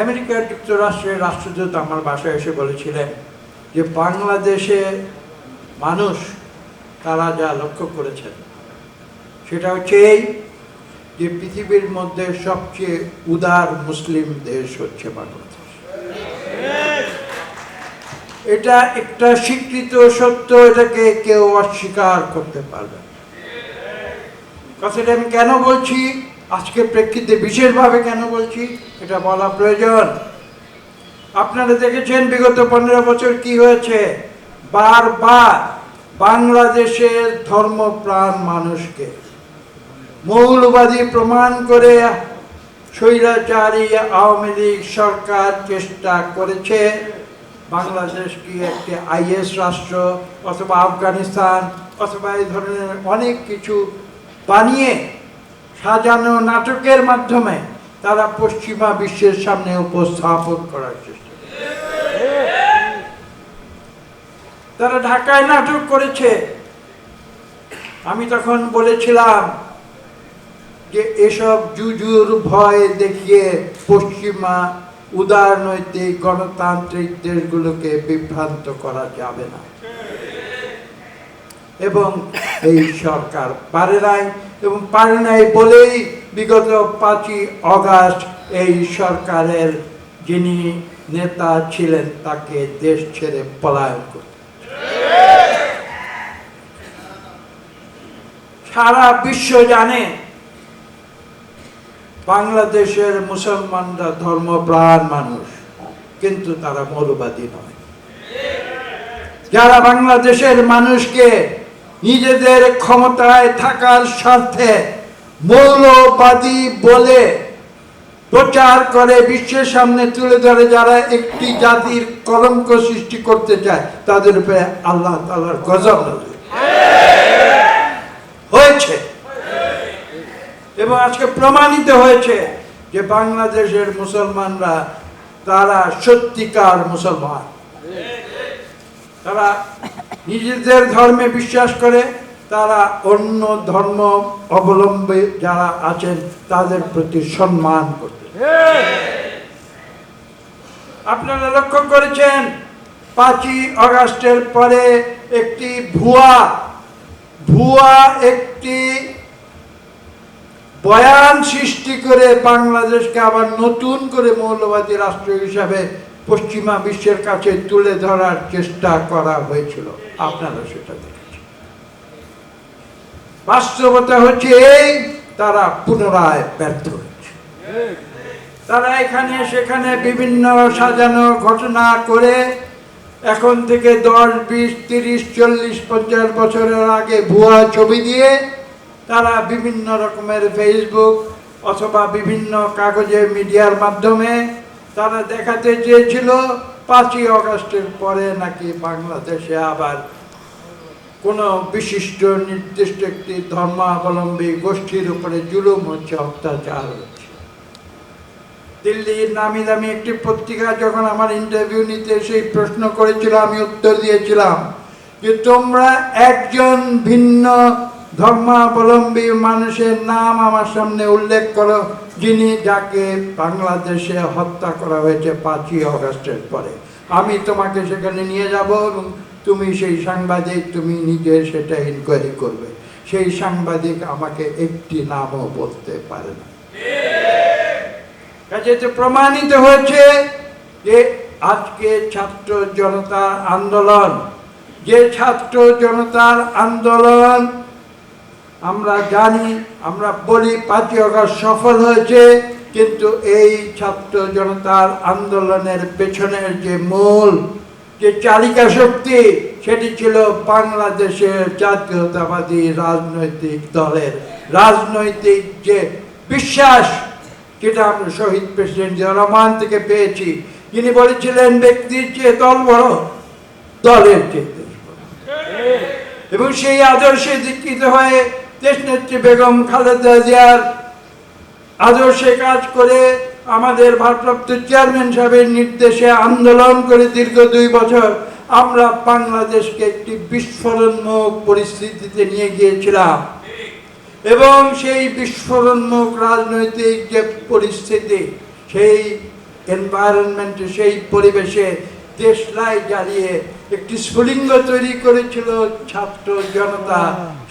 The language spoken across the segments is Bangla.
আমেরিকা যুক্তরাষ্ট্রের রাষ্ট্রদূত আমার বাসায় এসে বলেছিলেন যে বাংলাদেশে মানুষ, তারা যা লক্ষ্য করেছেন, সেটা হচ্ছে এই যে পৃথিবীর মধ্যে সবচেয়ে উদার মুসলিম দেশ হচ্ছে বাংলাদেশ এটা একটা স্বীকৃত সত্য, এটাকে কেউ অস্বীকার করতে পারবে। কথাটা আমি কেন বলছি আজকে প্রেক্ষিতে বিশেষভাবে কেন বলছি? এটা বলা প্রয়োজন। আপনারা দেখেছেন বিগত পনেরো বছর কি হয়েছে? বারবার বাংলাদেশের ধর্মপ্রাণ মানুষকে মৌলবাদী প্রমাণ করে স্বৈরাচারী আওয়ামী লীগ সরকার চেষ্টা করেছে। বাংলাদেশ কি একটি আইএস রাষ্ট্র অথবা আফগানিস্তান অথবা এই ধরনের অনেক কিছু বানিয়ে সাজানো নাটকের মাধ্যমে তারা পশ্চিমা বিশ্বের সামনে উপস্থাপন করার চেষ্টা তারা ঢাকায় নাটক করেছে। আমি তখন বলেছিলাম যে এসব জুজুর ভয় দেখিয়ে পশ্চিমা উদারনৈতিক গণতান্ত্রিক দেশগুলোকে বিভ্রান্ত করা যাবে না। এবং এই সরকার পারে নাই। এবং পারে নাই বলেই বিগত পাঁচই অগাস্ট এই সরকারের যিনি নেতা ছিলেন, তাকে দেশ ছেড়ে পলায়ন করতে সারা বিশ্ব জানে বাংলাদেশের মুসলমানরা ধর্মপ্রাণ মানুষ, কিন্তু তারা মৌলবাদী নয়। যারা বাংলাদেশের মানুষকে নিজেদের ক্ষমতায় থাকার স্বার্থে মৌলবাদী বলে প্রচার করে বিশ্বের সামনে তুলে ধরে যারা একটি জাতির কলঙ্ক সৃষ্টি করতে চায়, তাদের উপরে আল্লাহ তালার গজব হয়েছে। এবং আজকে প্রমাণিত হয়েছে যে বাংলাদেশের মুসলমানরা, তারা সত্যিকার মুসলমান। তারা নিজেদের ধর্মে বিশ্বাস করে তারা অন্য ধর্ম অবলম্বী যারা আছেন তাদের প্রতি সম্মান করতে। আপনারা লক্ষ্য করেছেন, পাঁচই অগাস্টের পরে একটি ভুয়া ভুয়া একটি বয়ান সৃষ্টি করে বাংলাদেশকে আবার নতুন করে মৌলবাদী রাষ্ট্র হিসাবে পশ্চিমা বিশ্বের কাছে তুলে ধরার চেষ্টা করা হয়েছিল। আপনারা সেটা দেখেছেন। বাস্তবতা হচ্ছে এই, তারা পুনরায় ব্যর্থ হয়েছে। তারা এখানে, সেখানে বিভিন্ন সাজানো ঘটনা করে এখন থেকে দশ, বিশ, তিরিশ, চল্লিশ, পঞ্চাশ বছরের আগে ভুয়া ছবি দিয়ে তারা বিভিন্ন রকমের ফেসবুক অথবা বিভিন্ন কাগজে মিডিয়ার মাধ্যমে তারা দেখাতে চেয়েছিল, পাঁচই অগস্টের পরে নাকি বাংলাদেশে আবার কোনো বিশিষ্ট নির্দিষ্ট একটি ধর্মাবলম্বী গোষ্ঠীর উপরে জুলুম হচ্ছে, অত্যাচার হচ্ছে। দিল্লির নামি দামি একটি পত্রিকা যখন আমার ইন্টারভিউ নিতে সেই প্রশ্ন করেছিল, আমি উত্তর দিয়েছিলাম যে তোমরা একজন ভিন্ন ধর্মাবলম্বী মানুষের নাম আমার সামনে উল্লেখ করো, যিনি যাকে বাংলাদেশে হত্যা করা হয়েছে পাঁচই অগস্টের পরে। আমি তোমাকে সেখানে নিয়ে যাব এবং তুমি সেই সাংবাদিক, তুমি নিজে সেটা ইনকোয়ারি করবে। সেই সাংবাদিক আমাকে একটি নামও বলতে পারে না। কাজে প্রমাণিত হয়েছে যে আজকে ছাত্র জনতার আন্দোলন, যে ছাত্র জনতার আন্দোলন আমরা জানি আমরা বলি পাঁচই অগস্ট সফল হয়েছে কিন্তু এই ছাত্র জনতার আন্দোলনের পেছনের যে মূল যে চালিকা শক্তি সেটি ছিল বাংলাদেশের জাতীয়তাবাদী রাজনৈতিক দলের রাজনৈতিক যে বিশ্বাস যেটা আমরা শহীদ প্রেসিডেন্ট জিয়া রহমান থেকে পেয়েছি যিনি বলেছিলেন ব্যক্তির চেয়ে দল বড় দলের চেয়ে দেশ বড়। এবং সেই আদর্শে দীক্ষিত হয়ে দেশনেত্রী বেগম খালেদা জিয়ার আদর্শে কাজ করে আমাদের ভারপ্রাপ্ত চেয়ারম্যান সাহেবের নির্দেশে আন্দোলন করে দীর্ঘ দুই বছর আমরা বাংলাদেশকে একটি বিস্ফোরণমুখ পরিস্থিতিতে নিয়ে গিয়েছিলাম। এবং সেই বিস্ফোরণমুখ রাজনৈতিক যে পরিস্থিতি, সেই এনভায়রনমেন্টে সেই পরিবেশে দেশলাই জ্বালিয়ে একটি স্ফুলিঙ্গ তৈরি করেছিল ছাত্র জনতা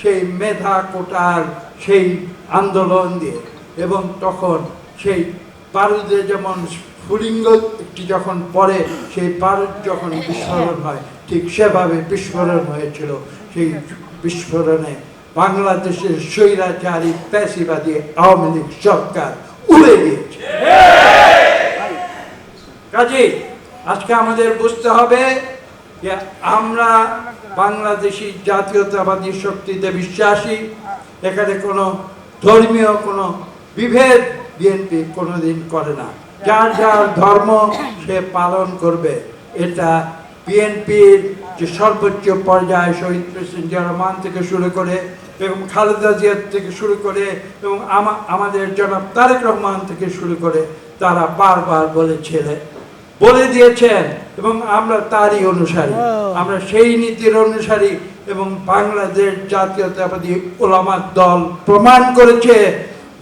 সেই মেধা কোটার সেই আন্দোলন দিয়ে। এবং তখন সেই বারুদে যেমন স্ফুলিঙ্গ একটি যখন পড়ে সেই বারুদ যখন বিস্ফোরণ হয় ঠিক সেভাবে বিস্ফোরণ হয়েছিল। সেই বিস্ফোরণে বাংলাদেশের স্বৈরাচারী প্যাসিবাদী আওয়ামী লীগ সরকার উড়ে গিয়েছে। কাজে আজকে আমাদের বুঝতে হবে যে আমরা বাংলাদেশি জাতীয়তাবাদী শক্তিতে বিশ্বাসী, এখানে কোনো ধর্মীয় কোনো বিভেদ বিএনপি কোনোদিন করে না। যার যার ধর্ম সে পালন করবে, এটা বিএনপির যে সর্বোচ্চ পর্যায়ে শহীদ প্রেসিডেন্ট জিয়া রহমান থেকে শুরু করে এবং খালেদা জিয়া থেকে শুরু করে এবং আমাদের জনাব তারেক রহমান থেকে শুরু করে তারা বারবার বলেছিলেন বলে দিয়েছেন এবং আমরা তারই অনুসারী। আমরা সেই নীতির অনুসারী এবং বাংলাদেশ জাতীয়তাবাদী ওলামার দল প্রমাণ করেছে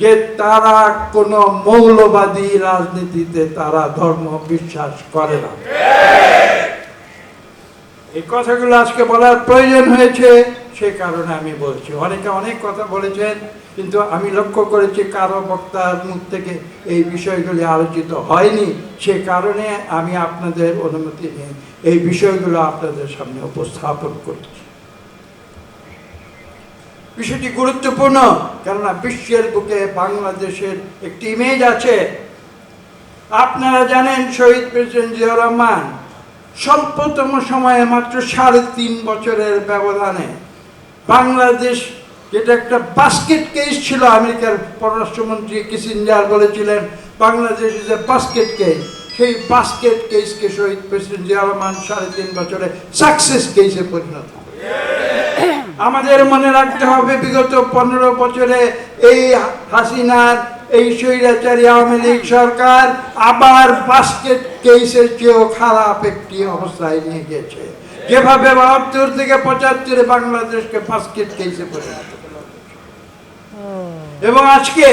যে তারা কোনো মৌলবাদী রাজনীতিতে তারা ধর্ম বিশ্বাস করে না। এই কথাগুলো আজকে বলার প্রয়োজন হয়েছে। সে কারণে আমি বলছি। অনেকে অনেক কথা বলেছেন, কিন্তু আমি লক্ষ্য করেছি কারও বক্তার মুখ থেকে এই বিষয়গুলি আলোচিত হয়নি। সে কারণে আমি আপনাদের অনুমতি নিয়ে এই বিষয়গুলো আপনাদের সামনে উপস্থাপন করছি। বিষয়টি গুরুত্বপূর্ণ, কেননা বিশ্বের বুকে বাংলাদেশের একটি ইমেজ আছে। আপনারা জানেন শহীদ প্রেসিডেন্ট জিয়া রহমান স্বল্পতম সময়ে মাত্র সাড়ে তিন বছরের ব্যবধানে বাংলাদেশ যেটা একটা বাস্কেট কেস ছিল, আমেরিকার পররাষ্ট্রমন্ত্রী কিসিঞ্জার বলেছিলেন, Bangladesh is a basket case সেই বাস্কেট কেসকে শহীদ প্রেসিডেন্ট জিয়া রহমান সাড়ে তিন বছরে সাকসেস কেসে পরিণত আমাদের মনে রাখতে হবে, বিগত পনেরো বছরে এই হাসিনার, এই স্বৈরাচারী আওয়ামী লীগ সরকার আবার বাস্কেট কেসের চেয়েও খারাপ একটি অবস্থায় নিয়ে গেছে যেভাবে বাহাত্তর থেকে পঁচাত্তরে বাংলাদেশকে বাস্কেট কেসে পরিণত এবং আজকে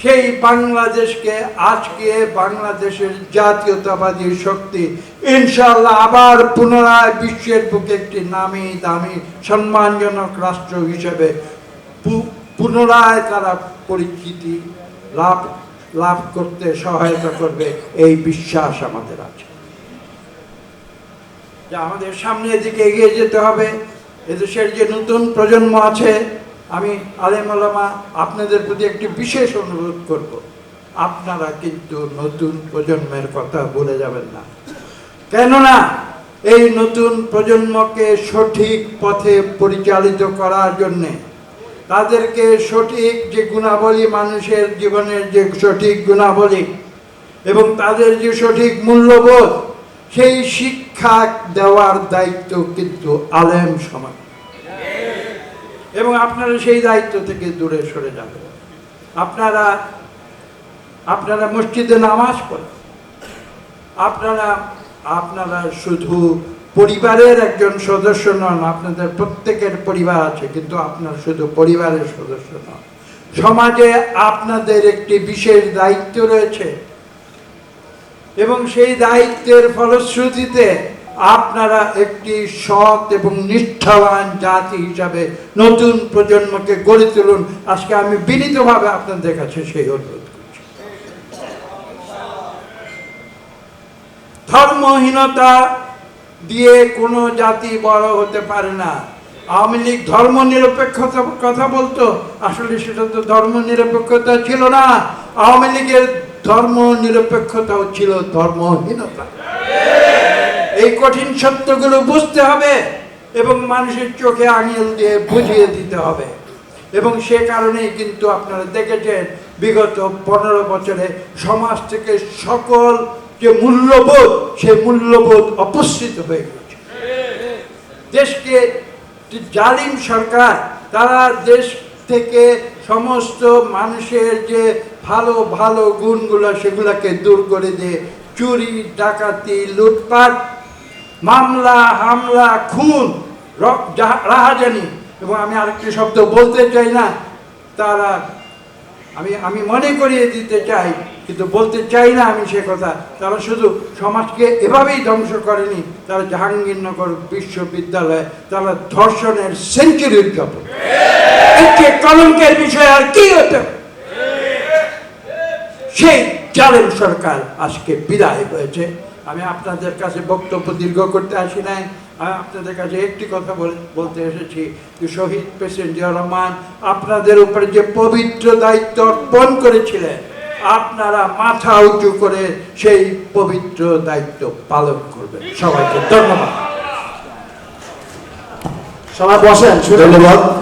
সেই বাংলাদেশকে, আজকে বাংলাদেশের জাতীয়তাবাদী শক্তি ইনশাল্লাহ আবার পুনরায় বিশ্বের বুকে একটি নামি দামি, সম্মানজনক রাষ্ট্র হিসেবে পুনরায় তারা পরিচিতি লাভ লাভ করতে সহায়তা করবে, এই বিশ্বাস আমাদের আছে। যে আমাদের সামনের দিকে এগিয়ে যেতে হবে। এদেশের যে নতুন প্রজন্ম আছে, আমি আলেম আলামা আপনাদের প্রতি একটি বিশেষ অনুরোধ করব, আপনারা কিন্তু নতুন প্রজন্মের কথা বলে যাবেন না। কেননা, এই নতুন প্রজন্মকে সঠিক পথে পরিচালিত করার জন্যে তাদেরকে সঠিক যে গুণাবলী মানুষের জীবনের যে সঠিক গুণাবলী এবং তাদের যে সঠিক মূল্যবোধ, সেই শিক্ষা দেওয়ার দায়িত্ব কিন্তু আলেম সমাজ। এবং আপনারা সেই দায়িত্ব থেকে দূরে সরে যাবেন। আপনারা আপনারা মসজিদে নামাজ পড়েন। আপনারা আপনারা শুধু পরিবারের একজন সদস্য নন, আপনাদের প্রত্যেকের পরিবার আছে, কিন্তু আপনার শুধু পরিবারের সদস্য নন। সমাজে আপনাদের একটি বিশেষ দায়িত্ব রয়েছে। এবং সেই দায়িত্বের ফলশ্রুতিতে আপনারা একটি সৎ এবং নিষ্ঠাবান জাতি হিসাবে নতুন প্রজন্মকে গড়ে তুলুন। আজকে আমি বিনীতভাবে আপনাদের কাছে সেই অনুরোধ করছি। ধর্মহীনতা দিয়ে কোনো জাতি বড় হতে পারে না। আওয়ামী লীগ ধর্ম নিরপেক্ষতার কথা বলতো, আসলে সেটা তো ধর্ম নিরপেক্ষতা ছিল না। আওয়ামী লীগের ধর্ম নিরপেক্ষতাও ছিল ধর্মহীনতা। এই কঠিন সত্যগুলো বুঝতে হবে এবং মানুষের চোখে আঙিল দিয়ে বুঝিয়ে দিতে হবে। এবং সে কারণেই কিন্তু আপনারা দেখেছেন, বিগত পনেরো বছরে সমাজ থেকে সকল যে মূল্যবোধ সে মূল্যবোধ অপসৃত হয়ে গেছে। দেশকে জালিম সরকার, তারা দেশ থেকে সমস্ত মানুষের যে ভালো ভালো গুণগুলো, সেগুলোকে দূর করে দিয়ে। চুরি, ডাকাতি, লুটপাট, মামলা, হামলা, খুন রাহাজানি। এবং আমি আরেকটি শব্দ বলতে চাই না, তারা আমি আমি মনে করিয়ে দিতে চাই, কিন্তু বলতে চাই না আমি সে কথা। তারা শুধু সমাজকে এভাবেই ধ্বংস করেনি, তারা জাহাঙ্গীরনগর বিশ্ববিদ্যালয়ে তারা ধর্ষণের সেঞ্চুরি উদযাপন। কলঙ্কের বিষয় আর কি হতে? সেই জালেম সরকার আজকে বিদায় হয়েছে। আমি আপনাদের কাছে বক্তব্য দীর্ঘ করতে আসি নাই। আমি আপনাদের কাছে একটি কথা বল- বলতে এসেছি যে শহীদ প্রেসিডেন্ট জিয়া রহমান আপনাদের উপরে যে পবিত্র দায়িত্ব অর্পণ করেছিলেন আপনারা মাথা উঁচু করে সেই পবিত্র দায়িত্ব পালন করবেন। সবাইকে ধন্যবাদ। সবাই বসেন ধন্যবাদ।